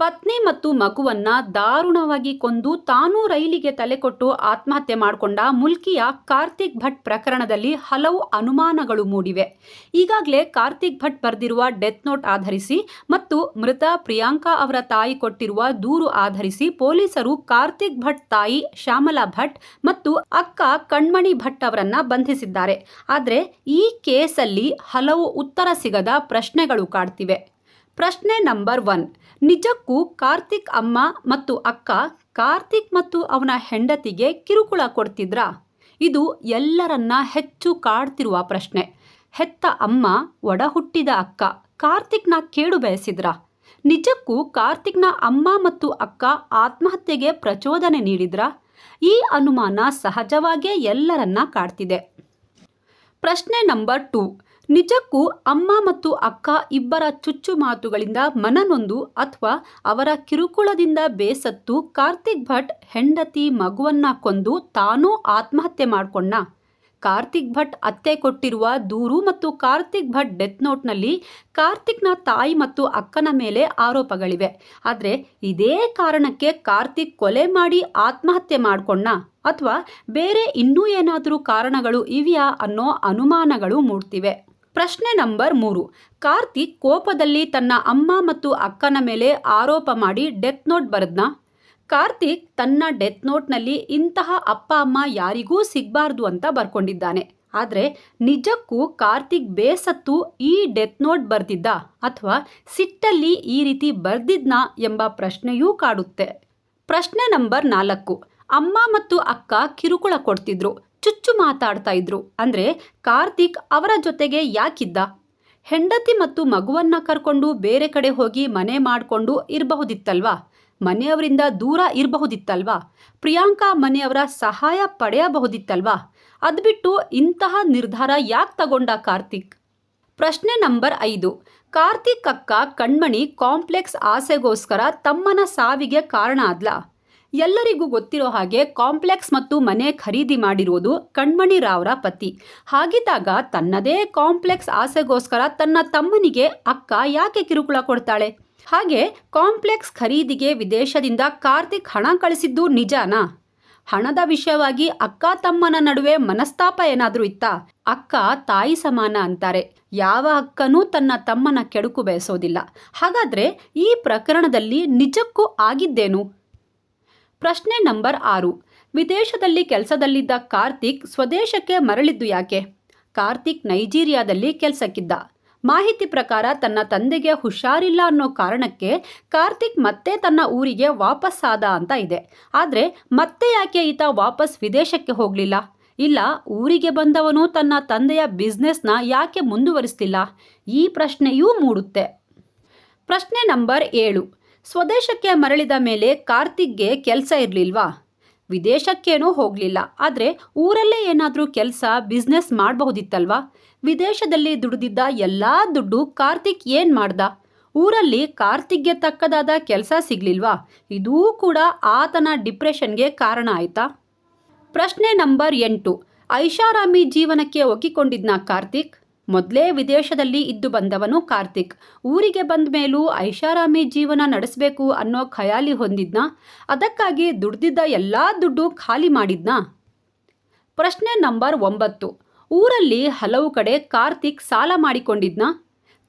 ಪತ್ನಿ ಮತ್ತು ಮಗುವನ್ನ ದಾರುಣವಾಗಿ ಕೊಂದು ತಾನೂ ರೈಲಿಗೆ ತಲೆಕೊಟ್ಟು ಆತ್ಮಹತ್ಯೆ ಮಾಡಿಕೊಂಡ ಮುಲ್ಕಿಯ ಕಾರ್ತಿಕ್ ಭಟ್ ಪ್ರಕರಣದಲ್ಲಿ ಹಲವು ಅನುಮಾನಗಳು ಮೂಡಿವೆ. ಈಗಾಗಲೇ ಕಾರ್ತಿಕ್ ಭಟ್ ಬರೆದಿರುವ ಡೆತ್ ನೋಟ್ ಆಧರಿಸಿ ಮತ್ತು ಮೃತ ಪ್ರಿಯಾಂಕಾ ಅವರ ತಾಯಿ ಕೊಟ್ಟಿರುವ ದೂರು ಆಧರಿಸಿ ಪೊಲೀಸರು ಕಾರ್ತಿಕ್ ಭಟ್ ತಾಯಿ ಶ್ಯಾಮಲಾ ಭಟ್ ಮತ್ತು ಅಕ್ಕ ಕಣ್ಮಣಿ ಭಟ್ ಅವರನ್ನ ಬಂಧಿಸಿದ್ದಾರೆ. ಆದರೆ ಈ ಕೇಸಲ್ಲಿ ಹಲವು ಉತ್ತರ ಸಿಗದ ಪ್ರಶ್ನೆಗಳು ಕಾಡ್ತಿವೆ. ಪ್ರಶ್ನೆ ನಂಬರ್ ಒನ್. ನಿಜಕ್ಕೂ ಕಾರ್ತಿಕ್ ಅಮ್ಮ ಮತ್ತು ಅಕ್ಕ ಕಾರ್ತಿಕ್ ಮತ್ತು ಅವನ ಹೆಂಡತಿಗೆ ಕಿರುಕುಳ ಕೊಡ್ತಿದ್ರಾ? ಇದು ಎಲ್ಲರನ್ನ ಹೆಚ್ಚು ಕಾಡ್ತಿರುವ ಪ್ರಶ್ನೆ. ಹೆತ್ತ ಅಮ್ಮ ಒಡ ಹುಟ್ಟಿದ ಅಕ್ಕ, ಕಾರ್ತಿಕ್ನ ಕೇಡು ಬಯಸಿದ್ರಾ? ನಿಜಕ್ಕೂ ಕಾರ್ತಿಕ್ನ ಅಮ್ಮ ಮತ್ತು ಅಕ್ಕ ಆತ್ಮಹತ್ಯೆಗೆ ಪ್ರಚೋದನೆ ನೀಡಿದ್ರಾ? ಈ ಅನುಮಾನ ಸಹಜವಾಗೇ ಎಲ್ಲರನ್ನ ಕಾಡ್ತಿದೆ. ಪ್ರಶ್ನೆ ನಂಬರ್ ಟೂ. ನಿಜಕ್ಕೂ ಅಮ್ಮ ಮತ್ತು ಅಕ್ಕ ಇಬ್ಬರ ಚುಚ್ಚು ಮಾತುಗಳಿಂದ ಮನನೊಂದು ಅಥವಾ ಅವರ ಕಿರುಕುಳದಿಂದ ಬೇಸತ್ತು ಕಾರ್ತಿಕ್ ಭಟ್ ಹೆಂಡತಿ ಮಗುವನ್ನ ಕೊಂದು ತಾನೂ ಆತ್ಮಹತ್ಯೆ ಮಾಡಿಕೊಂಡ. ಕಾರ್ತಿಕ್ ಭಟ್ ಅತ್ತೆ ಕೊಟ್ಟಿರುವ ದೂರು ಮತ್ತು ಕಾರ್ತಿಕ್ ಭಟ್ ಡೆತ್ ನೋಟ್ನಲ್ಲಿ ಕಾರ್ತಿಕ್ನ ತಾಯಿ ಮತ್ತು ಅಕ್ಕನ ಮೇಲೆ ಆರೋಪಗಳಿವೆ. ಆದರೆ ಇದೇ ಕಾರಣಕ್ಕೆ ಕಾರ್ತಿಕ್ ಕೊಲೆ ಮಾಡಿ ಆತ್ಮಹತ್ಯೆ ಮಾಡಿಕೊಂಡ. ಅಥವಾ ಬೇರೆ ಇನ್ನೂ ಏನಾದರೂ ಕಾರಣಗಳು ಇವೆಯಾ ಅನ್ನೋ ಅನುಮಾನಗಳು ಮೂಡ್ತಿವೆ. ಪ್ರಶ್ನೆ ನಂಬರ್ ಮೂರು. ಕಾರ್ತಿಕ್ ಕೋಪದಲ್ಲಿ ತನ್ನ ಅಮ್ಮ ಮತ್ತು ಅಕ್ಕನ ಮೇಲೆ ಆರೋಪ ಮಾಡಿ ಡೆತ್ ನೋಟ್ ಬರೆದ್ನ? ಕಾರ್ತಿಕ್ ತನ್ನ ಡೆತ್ ನೋಟ್ನಲ್ಲಿ ಇಂತಹ ಅಪ್ಪ ಅಮ್ಮ ಯಾರಿಗೂ ಸಿಗಬಾರ್ದು ಅಂತ ಬರ್ಕೊಂಡಿದ್ದಾನೆ. ಆದರೆ ನಿಜಕ್ಕೂ ಕಾರ್ತಿಕ್ ಬೇಸತ್ತು ಈ ಡೆತ್ ನೋಟ್ ಬರ್ದಿದ್ದ? ಅಥವಾ ಸಿಟ್ಟಲ್ಲಿ ಈ ರೀತಿ ಬರ್ದಿದ್ನಾ ಎಂಬ ಪ್ರಶ್ನೆಯೂ ಕಾಡುತ್ತೆ. ಪ್ರಶ್ನೆ ನಂಬರ್ ನಾಲ್ಕು. ಅಮ್ಮ ಮತ್ತು ಅಕ್ಕ ಕಿರುಕುಳ ಕೊಡ್ತಿದ್ರು. ಚುಚ್ಚು ಮಾತಾಡ್ತಾ ಇದ್ರು. ಅಂದ್ರೆ ಕಾರ್ತಿಕ್ ಅವರ ಜೊತೆಗೆ ಯಾಕಿದ್ದ? ಹೆಂಡತಿ ಮತ್ತು ಮಗುವನ್ನ ಕರ್ಕೊಂಡು ಬೇರೆ ಕಡೆ ಹೋಗಿ ಮನೆ ಮಾಡಿಕೊಂಡು ಇರಬಹುದಿತ್ತಲ್ವಾ? ಮನೆಯವರಿಂದ ದೂರ ಇರಬಹುದಿತ್ತಲ್ವಾ? ಪ್ರಿಯಾಂಕಾ ಮನೆಯವರ ಸಹಾಯ ಪಡೆಯಬಹುದಿತ್ತಲ್ವಾ? ಅದ್ಬಿಟ್ಟು ಇಂತಹ ನಿರ್ಧಾರ ಯಾಕೆ ತಗೊಂಡ ಕಾರ್ತಿಕ್? ಪ್ರಶ್ನೆ ನಂಬರ್ ಐದು. ಕಾರ್ತಿಕ್ ಅಕ್ಕ ಕಣ್ಮಣಿ ಕಾಂಪ್ಲೆಕ್ಸ್ ಆಸೆಗೋಸ್ಕರ ತಮ್ಮನ ಸಾವಿಗೆ ಕಾರಣ ಆದ್ಲಾ? ಎಲ್ಲರಿಗೂ ಗೊತ್ತಿರೋ ಹಾಗೆ ಕಾಂಪ್ಲೆಕ್ಸ್ ಮತ್ತು ಮನೆ ಖರೀದಿ ಮಾಡಿರುವುದು ಕಣ್ಮಣಿ ರಾವ್ರ ಪತಿ. ಹಾಗಿದ್ದಾಗ ತನ್ನದೇ ಕಾಂಪ್ಲೆಕ್ಸ್ ಆಸೆಗೋಸ್ಕರ ತನ್ನ ತಮ್ಮನಿಗೆ ಅಕ್ಕ ಯಾಕೆ ಕಿರುಕುಳ ಕೊಡ್ತಾಳೆ? ಹಾಗೆ ಕಾಂಪ್ಲೆಕ್ಸ್ ಖರೀದಿಗೆ ವಿದೇಶದಿಂದ ಕಾರ್ತಿಕ್ ಹಣ ಕಳಿಸಿದ್ದು ನಿಜಾನಾ? ಹಣದ ವಿಷಯವಾಗಿ ಅಕ್ಕ ತಮ್ಮನ ನಡುವೆ ಮನಸ್ತಾಪ ಏನಾದರೂ ಇತ್ತಾ? ಅಕ್ಕ ತಾಯಿ ಸಮಾನ ಅಂತಾರೆ. ಯಾವ ಅಕ್ಕನೂ ತನ್ನ ತಮ್ಮನ ಕೆಡುಕು ಬಯಸೋದಿಲ್ಲ ಹಾಗಾದ್ರೆ ಈ ಪ್ರಕರಣದಲ್ಲಿ ನಿಜಕ್ಕೂ ಆಗಿದ್ದೇನು? ಪ್ರಶ್ನೆ ನಂಬರ್ ಆರು. ವಿದೇಶದಲ್ಲಿ ಕೆಲಸದಲ್ಲಿದ್ದ ಕಾರ್ತಿಕ್ ಸ್ವದೇಶಕ್ಕೆ ಮರಳಿದ್ದು ಯಾಕೆ? ಕಾರ್ತಿಕ್ ನೈಜೀರಿಯಾದಲ್ಲಿ ಕೆಲಸಕ್ಕಿದ್ದ. ಮಾಹಿತಿ ಪ್ರಕಾರ ತನ್ನ ತಂದೆಗೆ ಹುಷಾರಿಲ್ಲ ಅನ್ನೋ ಕಾರಣಕ್ಕೆ ಕಾರ್ತಿಕ್ ಮತ್ತೆ ತನ್ನ ಊರಿಗೆ ವಾಪಸ್ ಆದ ಅಂತ ಇದೆ. ಆದರೆ ಮತ್ತೆ ಯಾಕೆ ಈತ ವಾಪಸ್ ವಿದೇಶಕ್ಕೆ ಹೋಗಲಿಲ್ಲ? ಇಲ್ಲ, ಊರಿಗೆ ಬಂದವನು ತನ್ನ ತಂದೆಯ ಬಿಸ್ನೆಸ್ನ ಯಾಕೆ ಮುಂದುವರಿಸ್ತಿಲ್ಲ? ಈ ಪ್ರಶ್ನೆಯೂ ಮೂಡುತ್ತೆ. ಪ್ರಶ್ನೆ ನಂಬರ್ ಏಳು. ಸ್ವದೇಶಕ್ಕೆ ಮರಳಿದ ಮೇಲೆ ಕಾರ್ತಿಕ್ಗೆ ಕೆಲಸ ಇರಲಿಲ್ವಾ? ವಿದೇಶಕ್ಕೇನೂ ಹೋಗಲಿಲ್ಲ. ಆದರೆ ಊರಲ್ಲೇ ಏನಾದರೂ ಕೆಲಸ ಬಿಸ್ನೆಸ್ ಮಾಡಬಹುದಿತ್ತಲ್ವಾ? ವಿದೇಶದಲ್ಲಿ ದುಡಿದಿದ್ದ ಎಲ್ಲ ದುಡ್ಡು ಕಾರ್ತಿಕ್ ಏನು ಮಾಡ್ದ? ಊರಲ್ಲಿ ಕಾರ್ತಿಕ್ಗೆ ತಕ್ಕದಾದ ಕೆಲಸ ಸಿಗಲಿಲ್ವಾ? ಇದೂ ಕೂಡ ಆತನ ಡಿಪ್ರೆಷನ್ಗೆ ಕಾರಣ ಆಯ್ತಾ? ಪ್ರಶ್ನೆ ನಂಬರ್ ಎಂಟು. ಐಷಾರಾಮಿ ಜೀವನಕ್ಕೆ ಒಗ್ಗಿಕೊಂಡಿದ್ನ ಕಾರ್ತಿಕ್? ಮೊದಲೇ ವಿದೇಶದಲ್ಲಿ ಇದ್ದು ಬಂದವನು ಕಾರ್ತಿಕ್. ಊರಿಗೆ ಬಂದ ಮೇಲೂ ಐಷಾರಾಮಿ ಜೀವನ ನಡೆಸಬೇಕು ಅನ್ನೋ ಖಯಾಲಿ ಹೊಂದಿದ್ನ? ಅದಕ್ಕಾಗಿ ದುಡ್ದಿದ್ದ ಎಲ್ಲ ದುಡ್ಡು ಖಾಲಿ ಮಾಡಿದ್ನ? ಪ್ರಶ್ನೆ ನಂಬರ್ ಒಂಬತ್ತು. ಊರಲ್ಲಿ ಹಲವು ಕಡೆ ಕಾರ್ತಿಕ್ ಸಾಲ ಮಾಡಿಕೊಂಡಿದ್ನ?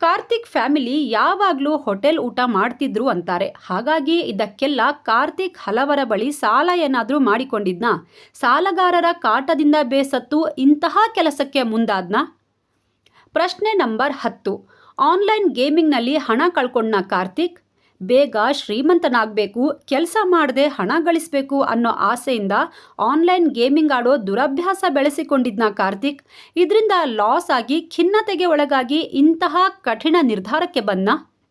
ಕಾರ್ತಿಕ್ ಫ್ಯಾಮಿಲಿ ಯಾವಾಗಲೂ ಹೋಟೆಲ್ ಊಟ ಮಾಡ್ತಿದ್ರು ಅಂತಾರೆ. ಹಾಗಾಗಿ ಇದಕ್ಕೆಲ್ಲ ಕಾರ್ತಿಕ್ ಹಲವರ ಬಳಿ ಸಾಲ ಏನಾದರೂ ಮಾಡಿಕೊಂಡಿದ್ನ? ಸಾಲಗಾರರ ಕಾಟದಿಂದ ಬೇಸತ್ತು ಇಂತಹ ಕೆಲಸಕ್ಕೆ ಮುಂದಾದ್ನ? ಪ್ರಶ್ನೆ ನಂಬರ್ ಹತ್ತು. ಆನ್ಲೈನ್ ಗೇಮಿಂಗ್ನಲ್ಲಿ ಹಣ ಕಳ್ಕೊಂಡ ಕಾರ್ತಿಕ್? ಬೇಗ ಶ್ರೀಮಂತನಾಗಬೇಕು, ಕೆಲಸ ಮಾಡದೆ ಹಣ ಗಳಿಸಬೇಕು ಅನ್ನೋ ಆಸೆಯಿಂದ ಆನ್ಲೈನ್ ಗೇಮಿಂಗ್ ಆಡೋ ದುರಭ್ಯಾಸ ಬೆಳೆಸಿಕೊಂಡಿದ್ನ ಕಾರ್ತಿಕ್. ಇದರಿಂದ ಲಾಸ್ ಆಗಿ ಖಿನ್ನತೆಗೆ ಒಳಗಾಗಿ ಇಂತಹ ಕಠಿಣ ನಿರ್ಧಾರಕ್ಕೆ ಬಂದ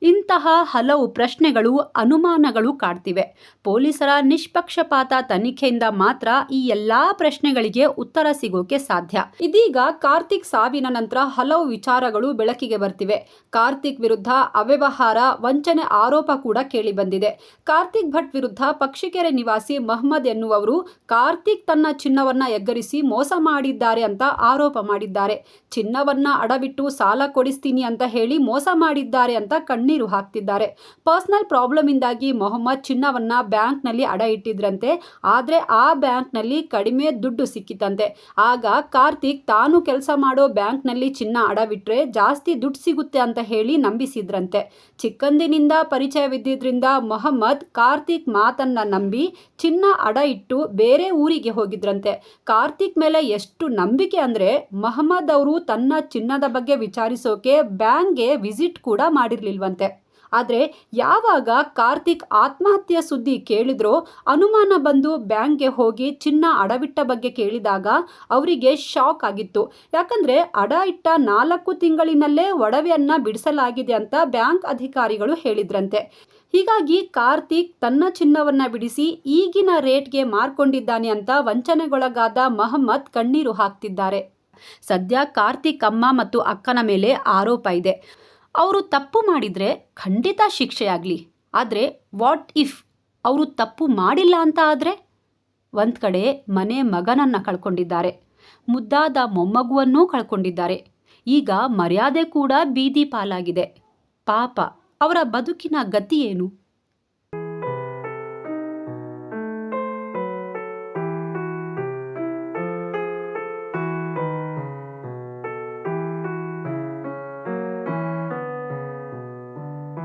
ಇಂತಹ ಹಲವು ಪ್ರಶ್ನೆಗಳು, ಅನುಮಾನಗಳು ಕಾಡ್ತಿವೆ. ಪೊಲೀಸರ ನಿಷ್ಪಕ್ಷಪಾತ ತನಿಖೆಯಿಂದ ಮಾತ್ರ ಈ ಎಲ್ಲಾ ಪ್ರಶ್ನೆಗಳಿಗೆ ಉತ್ತರ ಸಿಗೋಕೆ ಸಾಧ್ಯ. ಇದೀಗ ಕಾರ್ತಿಕ್ ಸಾವಿನ ನಂತರ ಹಲವು ವಿಚಾರಗಳು ಬೆಳಕಿಗೆ ಬರ್ತಿವೆ. ಕಾರ್ತಿಕ್ ವಿರುದ್ಧ ಅವ್ಯವಹಾರ, ವಂಚನೆ ಆರೋಪ ಕೂಡ ಕೇಳಿ ಬಂದಿದೆ ಕಾರ್ತಿಕ್ ಭಟ್ ವಿರುದ್ಧ ಪಕ್ಷಿಕೆರೆ ನಿವಾಸಿ ಮಹಮ್ಮದ್ ಎನ್ನುವವರು ಕಾರ್ತಿಕ್ ತನ್ನ ಚಿನ್ನವನ್ನ ಎಗ್ಗರಿಸಿ ಮೋಸ ಮಾಡಿದ್ದಾರೆ ಅಂತ ಆರೋಪ ಮಾಡಿದ್ದಾರೆ. ಚಿನ್ನವನ್ನ ಅಡವಿಟ್ಟು ಸಾಲ ಕೊಡಿಸ್ತೀನಿ ಅಂತ ಹೇಳಿ ಮೋಸ ಮಾಡಿದ್ದಾರೆ ಅಂತ ಕಣ್ಣೀರು ಹಾಕ್ತಿದ್ದಾರೆ. ಪರ್ಸನಲ್ ಪ್ರಾಬ್ಲಮ್ ಇಂದಾಗಿ ಮೊಹಮ್ಮದ್ ಚಿನ್ನವನ್ನ ಬ್ಯಾಂಕ್ನಲ್ಲಿ ಅಡ ಇಟ್ಟಿದ್ರಂತೆ. ಆದ್ರೆ ಆ ಬ್ಯಾಂಕ್ನಲ್ಲಿ ಕಡಿಮೆ ದುಡ್ಡು ಸಿಕ್ಕಿತಂತೆ. ಆಗ ಕಾರ್ತಿಕ್, ತಾನು ಕೆಲಸ ಮಾಡೋ ಬ್ಯಾಂಕ್ನಲ್ಲಿ ಚಿನ್ನ ಅಡವಿಟ್ರೆ ಜಾಸ್ತಿ ದುಡ್ಡು ಸಿಗುತ್ತೆ ಅಂತ ಹೇಳಿ ನಂಬಿಸಿದ್ರಂತೆ. ಚಿಕ್ಕಂದಿನಿಂದ ಪರಿಚಯವಿದ್ದಿದ್ರಿಂದ ಮೊಹಮ್ಮದ್ ಕಾರ್ತಿಕ್ ಮಾತನ್ನ ನಂಬಿ ಚಿನ್ನ ಅಡ ಇಟ್ಟು ಬೇರೆ ಊರಿಗೆ ಹೋಗಿದ್ರಂತೆ. ಕಾರ್ತಿಕ್ ಮೇಲೆ ಎಷ್ಟು ನಂಬಿಕೆ ಅಂದ್ರೆ ಮೊಹಮ್ಮದ್ ಅವರು ತನ್ನ ಚಿನ್ನದ ಬಗ್ಗೆ ವಿಚಾರಿಸೋಕೆ ಬ್ಯಾಂಕ್ಗೆ ವಿಸಿಟ್ ಕೂಡ ಮಾಡಿರ್ಲಿಲ್ವಂತೆ. ಆದರೆ ಯಾವಾಗ ಕಾರ್ತಿಕ್ ಆತ್ಮಹತ್ಯೆ ಸುದ್ದಿ ಕೇಳಿದ್ರೋ, ಅನುಮಾನ ಬಂದು ಬ್ಯಾಂಕ್ಗೆ ಹೋಗಿ ಚಿನ್ನ ಅಡವಿಟ್ಟ ಬಗ್ಗೆ ಕೇಳಿದಾಗ ಅವರಿಗೆ ಶಾಕ್ ಆಗಿತ್ತು. ಯಾಕಂದರೆ ಅಡ ಇಟ್ಟ ನಾಲ್ಕು ತಿಂಗಳಿನಲ್ಲೇ ಒಡವೆಯನ್ನು ಬಿಡಿಸಲಾಗಿದೆ ಅಂತ ಬ್ಯಾಂಕ್ ಅಧಿಕಾರಿಗಳು ಹೇಳಿದ್ರಂತೆ. ಹೀಗಾಗಿ ಕಾರ್ತಿಕ್ ತನ್ನ ಚಿನ್ನವನ್ನ ಬಿಡಿಸಿ ಈಗಿನ ರೇಟ್ಗೆ ಮಾರ್ಕೊಂಡಿದ್ದಾನೆ ಅಂತ ವಂಚನೆಗೊಳಗಾದ ಮಹಮ್ಮದ್ ಕಣ್ಣೀರು ಹಾಕ್ತಿದ್ದಾರೆ. ಸದ್ಯ ಕಾರ್ತಿಕ್ ಅಮ್ಮ ಮತ್ತು ಅಕ್ಕನ ಮೇಲೆ ಆರೋಪ ಇದೆ. ಅವರು ತಪ್ಪು ಮಾಡಿದರೆ ಖಂಡಿತ ಶಿಕ್ಷೆಯಾಗಲಿ. ಆದರೆ ವಾಟ್ ಇಫ್ ಅವರು ತಪ್ಪು ಮಾಡಿಲ್ಲ ಅಂತ ಆದರೆ? ಒಂದು ಕಡೆ ಮನೆ ಮಗನನ್ನು ಕಳ್ಕೊಂಡಿದ್ದಾರೆ. ಮುದ್ದಾದ ಮೊಮ್ಮಗುವನ್ನೂ ಕಳ್ಕೊಂಡಿದ್ದಾರೆ. ಈಗ ಮರ್ಯಾದೆ ಕೂಡ ಬೀದಿ ಪಾಲಾಗಿದೆ. ಪಾಪ, ಅವರ ಬದುಕಿನ ಗತಿ ಏನು?